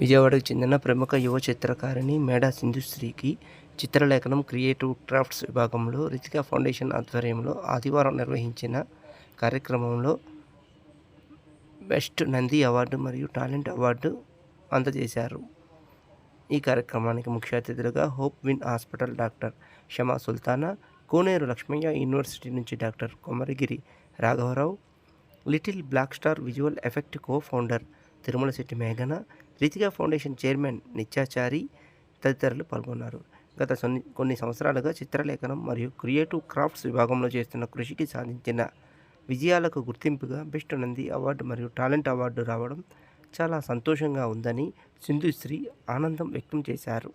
విజయవాడకు చెందిన ప్రముఖ యువ చిత్రకారిణి మేడా సింధుశ్రీకి చిత్రలేఖనం క్రియేటివ్ క్రాఫ్ట్స్ విభాగంలో రితికా ఫౌండేషన్ ఆధ్వర్యంలో ఆదివారం నిర్వహించిన కార్యక్రమంలో బెస్ట్ నంది అవార్డు మరియు టాలెంట్ అవార్డు అందజేశారు. ఈ కార్యక్రమానికి ముఖ్య అతిథులుగా hope win hospital doctor Shama Sultana కోనేరు లక్ష్మయ్య యూనివర్సిటీ నుంచి డాక్టర్ కొమరగిరి రాఘవరావు little black star visual effect co founder Tirumala Shetty మేఘన రితికా ఫౌండేషన్ చైర్మన్ నిత్యాచారి తదితరులు పాల్గొన్నారు. గత కొన్ని కొన్ని సంవత్సరాలుగా చిత్రలేఖనం మరియు క్రియేటివ్ క్రాఫ్ట్స్ విభాగంలో చేస్తున్న కృషికి సాధించిన విజయాలకు గుర్తింపుగా బెస్ట్ నంది అవార్డు మరియు టాలెంట్ అవార్డు రావడం చాలా సంతోషంగా ఉందని సింధుశ్రీ ఆనందం వ్యక్తం చేశారు.